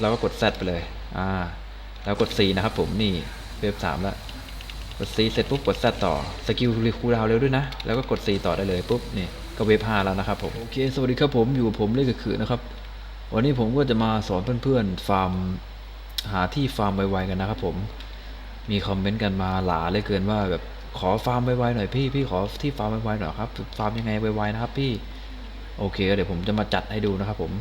เราก็กด Z ไปเลยอ่าแล้วกด C นะครับผมนี่เวฟสามแล้วกด C เสร็จปุ๊บกด Z ต่อสกิลรีคูลดาวเร็วด้วยนะ แล้วก็กด C ต่อได้เลยปุ๊บนี่ก็เวฟห้าแล้วนะครับผมโอเคสวัสดีครับผมอยู่ผมเล่กับขือนะครับ วันนี้ผมก็จะมาสอนเพื่อนๆฟาร์มหาที่ฟาร์มไวๆกันนะครับผมมีคอมเมนต์กันมาหลาเลยเกินว่าแบบขอฟาร์มไวๆหน่อยพี่พี่ขอที่ฟาร์มไวๆหน่อยครับฟาร์มยังไงไวๆนะครับพี่โอเคเดี๋ยวผมจะมาจัดให้ดูนะครับผม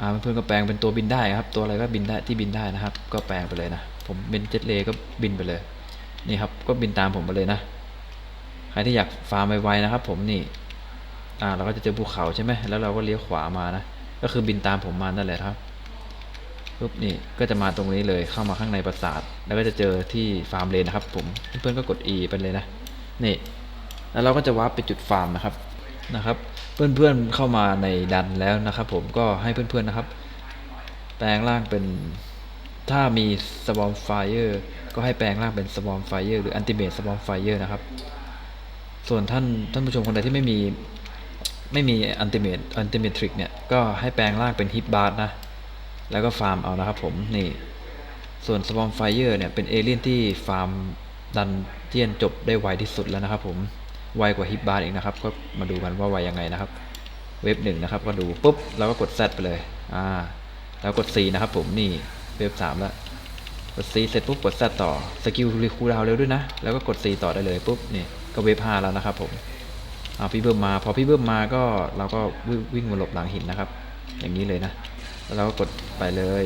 อ่าเพื่อนก็แปลงเป็นตัวบินได้ครับ ตัวอะไรก็บินได้ที่บินได้นะครับ ก็แปลงไปเลยนะ ผมเป็นเจ็ตเลก็บินไปเลย นี่ครับ ก็บินตามผมไปเลยนะ ใครที่อยากฟาร์มไวๆนะครับ ผมนี่ อ่า เราก็จะเจอภูเขาใช่ไหมแล้วเราก็เลี้ยวขวามานะ ก็คือบินตามผมมานั่นแหละครับปุ๊บนี่ก็จะมาตรงนี้เลยเข้ามาข้างในปราสาท แล้วก็จะเจอที่ฟาร์มเลนนะครับ ผมเพื่อนๆก็กด E ไปเลยนะนี่ แล้วเราก็จะวาร์ปไปจุดฟาร์มนะครับ นะครับ เพื่อนๆเข้ามาในดันแล้วนะครับผมก็ให้เพื่อนๆนะครับ แปลงร่างเป็นถ้ามีสวอมไฟเออร์ก็ให้แปลงร่างเป็นสวอมไฟเออร์หรืออันติเมตสวอมไฟเออร์นะครับ ส่วนท่านท่านผู้ชมคนใดที่ไม่มีไม่มีอันติเมตอันติเมทริกเนี่ยก็ให้แปลงร่างเป็นฮิตบาร์นะแล้วก็ฟาร์มเอานะครับผมนี่ส่วนสวอมไฟเออร์เนี่ยเป็นเอเลี่ยนที่ฟาร์มดันเจียนจบได้ไวที่สุดแล้วนะครับผม ไวกว่าฮิตบาร์อีกนะครับ ก็มาดูกันว่าไวยังไงนะครับ เว็บหนึ่งนะครับ ก็ดูปุ๊บเราก็กด Z ไปเลย อ่า แล้วกด C นะครับ ผมนี่เว็บสามแล้ว กด C เสร็จปุ๊บกด Z ต่อ สกิลรีคูลดาวเร็วด้วยนะ แล้วก็กด C ต่อได้เลยปุ๊บนี่ก็เว็บห้าแล้วนะครับ ผมอ่าพี่เบิ้มมา พอพี่เบิ้มมาก็เราก็วิ่งวิ่งมาหลบหลังหินนะครับ อย่างนี้เลยนะ แล้วเราก็กดไปเลย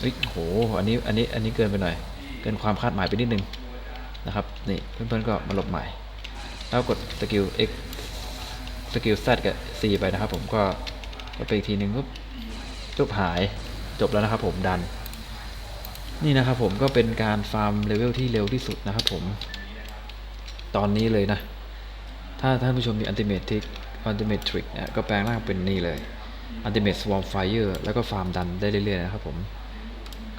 เฮ้ยโห อันนี้ อันนี้ อันนี้เกินไปหน่อย เกินความคาดหมายไปนิดนึงนะครับ นี่เพื่อนๆก็มาหลบใหม่ แล้วกดสกิล X สกิล Z กับ C ไปนะครับผมก็ไปอีกทีหนึ่งปุ๊บปุ๊บหายจบแล้วนะครับผมดัน นี่นะครับผมก็เป็นการฟาร์มเลเวลที่เร็วที่สุดนะครับผม ตอนนี้เลยนะ ถ้าท่านผู้ชมมีอันติเมททิกอันติเมทริกเนี่ยก็แปลงร่างเป็นนี่เลยอันติเมทสวอมไฟเออร์แล้วก็ฟาร์มดันได้เรื่อยๆนะครับผม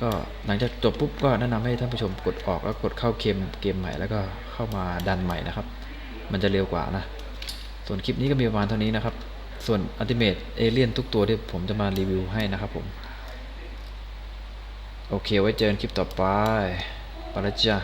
ก็หลังจากจบปุ๊บก็แนะนำให้ท่านผู้ชมกดออกแล้วกดเข้าเกมเกมใหม่แล้วก็เข้ามาดันใหม่นะครับ มันจะเร็วกว่านะ ส่วนคลิปนี้ก็มีประมาณเท่านี้นะครับ ส่วนอัลติเมทเอเลียนทุกตัวที่ผมจะมารีวิวให้นะครับผม โอเคไว้เจอกันคลิปต่อไปปาราจ้า